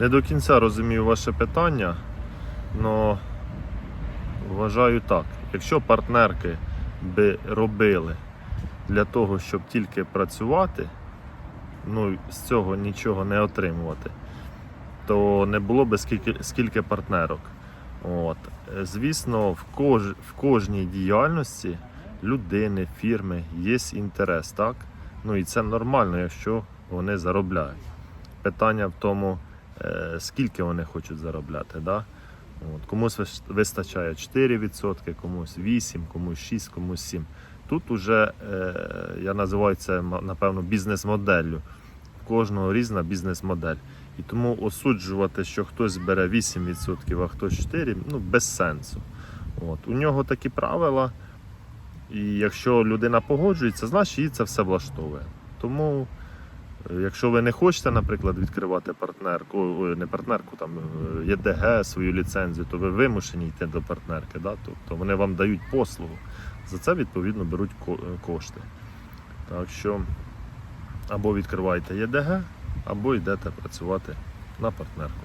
Не до кінця розумію ваше питання, але вважаю так. Якщо партнерки би робили для того, щоб тільки працювати, ну з цього нічого не отримувати, то не було би скільки, скільки партнерок. От. Звісно, в, кож, в кожній діяльності людини, фірми є інтерес, так? Ну і це нормально, якщо вони заробляють. Питання в тому, скільки вони хочуть заробляти. Да? От. Комусь вистачає 4%, комусь 8%, комусь 6%, комусь 7%. Тут уже е, я називаю це напевно бізнес-моделлю. В кожного різна бізнес-модель. І тому осуджувати, що хтось бере 8%, а хтось 4%, ну без сенсу. От. У нього такі правила, і якщо людина погоджується, значить її це все влаштовує. Тому, е, якщо ви не хочете, наприклад, відкривати партнерку, не партнерку, там е, ЄДГ, свою ліцензію, то ви вимушені йти до партнерки. Да? Тобто вони вам дають послугу. За це відповідно беруть е, кошти. Так що або відкриваєте ЄДГ, або йдете працювати на партнерку.